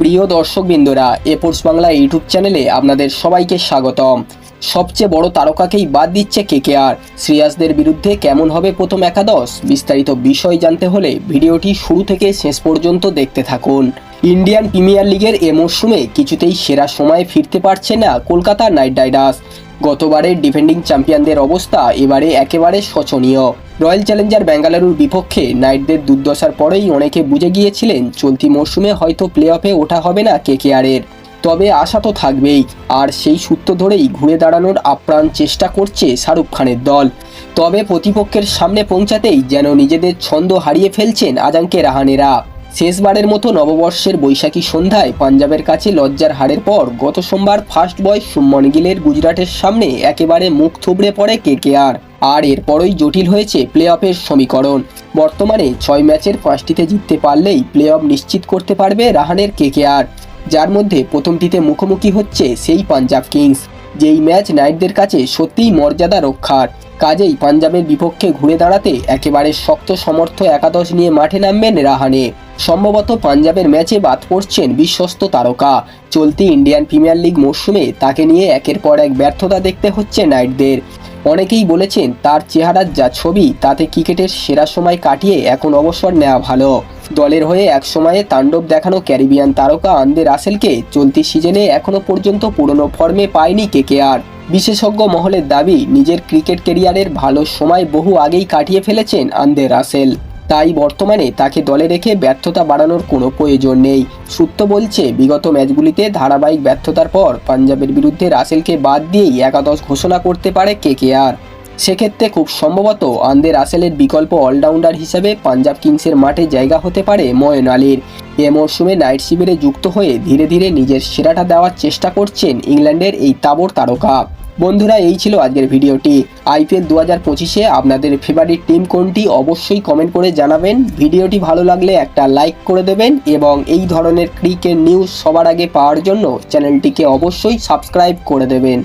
প্রিয় দর্শকবৃন্দরা এপোর্টস বাংলা ইউটিউব চ্যানেলে আপনাদের সবাইকে স্বাগতম। সবচেয়ে বড় তারকাকেই বাদ দিচ্ছে কেকেআর। শ্রেয়াসদের বিরুদ্ধে কেমন হবে প্রথম একাদশ, বিস্তারিত বিষয় জানতে হলে ভিডিওটি শুরু থেকে শেষ পর্যন্ত দেখতে থাকুন। ইন্ডিয়ান প্রিমিয়ার লিগের এ মরশুমে কিছুতেই সেরা সময়ে ফিরতে পারছে না কলকাতা নাইট রাইডার্স। গতবারের ডিফেন্ডিং চ্যাম্পিয়নদের অবস্থা এবারে একেবারে শোচনীয়। রয়্যাল চ্যালেঞ্জার বেঙ্গালুরুর বিপক্ষে নাইটদের দুর্দশার পরেই অনেকে বুঝে গিয়েছিলেন চলতি মরশুমে হয়তো প্লে অফে ওঠা হবে না কেকেআরের। তবে আশা তো থাকবেই, আর সেই সূত্র ধরেই ঘুরে দাঁড়ানোর আপ্রাণ চেষ্টা করছে শাহরুখ খানের দল। তবে প্রতিপক্ষের সামনে পৌঁছাতেই যেন নিজেদের ছন্দ হারিয়ে ফেলছেন আজাঙ্কে রাহানেরা। শেষবারের মতো নববর্ষের বৈশাখী সন্ধ্যায় পাঞ্জাবের কাছে লজ্জার হারের পর গত সোমবার ফার্স্ট বয় সুমন গিলের গুজরাটের সামনে একেবারে মুখ থুবড়ে পড়ে কেকেআর। আর এরপরই জটিল হয়েছে প্লে অফের সমীকরণ। বর্তমানে ছয় ম্যাচের পাঁচটিতে জিততে পারলেই প্লে অফ নিশ্চিত করতে পারবে রাহানের কেকেআর। যার মধ্যে প্রথমটিতে মুখোমুখি হচ্ছে সেই পাঞ্জাব কিংস। যেই ম্যাচ নাইটদের কাছে সত্যিই মর্যাদা রক্ষার। কাজেই পাঞ্জাবের বিপক্ষে ঘুরে দাঁড়াতে একেবারে শক্ত সমর্থ একাদশ নিয়ে মাঠে নামবেন রাহানে। সম্ভবত পাঞ্জাবের ম্যাচে বাদ পড়ছেন বিশ্বস্ত তারকা। চলতি ইন্ডিয়ান প্রিমিয়ার লিগ মরশুমে তাকে নিয়ে একের পর এক ব্যর্থতা দেখতে হচ্ছে নাইটদের। অনেকেই বলেছেন তার চেহারার যা ছবি, তাতে ক্রিকেটের সেরা সময় কাটিয়ে এখন অবসর নেওয়া ভালো। দলের হয়ে এক সময়ে তাণ্ডব দেখানো ক্যারিবিয়ান তারকা আন্দে রাসেলকে চলতি সিজনে এখনও পর্যন্ত পুরনো ফর্মে পায়নি কেকেআর। বিশেষজ্ঞ মহলের দাবি, নিজের ক্রিকেট কেরিয়ারের ভালো সময় বহু আগেই কাটিয়ে ফেলেছেন আন্দে রাসেল। তাই বর্তমানে তাকে দলে রেখে ব্যর্থতা বাড়ানোর কোনো প্রয়োজন নেই। সূত্র বলছে, বিগত ম্যাচগুলিতে ধারাবাহিক ব্যর্থতার পর পাঞ্জাবের বিরুদ্ধে রাসেলকে বাদ দিয়েই একাদশ ঘোষণা করতে পারে কেকেআর। সেক্ষেত্রে খুব সম্ভবত আন্দে রাসেলের বিকল্প অলরাউন্ডার হিসেবে পাঞ্জাব কিংসের মাঠে জায়গা হতে পারে ময়ন আলীর। এ মরশুমে নাইট শিবিরে যুক্ত হয়ে ধীরে ধীরে নিজের সেরাটা দেওয়ার চেষ্টা করছেন ইংল্যান্ডের এই তাবর তারকা। বন্ধুরা, এই ছিল আজকের ভিডিওটি। আইপিএল দু হাজার পঁচিশে আপনাদের ফেভারিট টিম কোনটি অবশ্যই কমেন্ট করে জানাবেন। ভিডিওটি ভালো লাগলে একটা লাইক করে দেবেন এবং এই ধরনের ক্রিকেট নিউজ সবার আগে পাওয়ার জন্য চ্যানেলটিকে অবশ্যই সাবস্ক্রাইব করে দেবেন।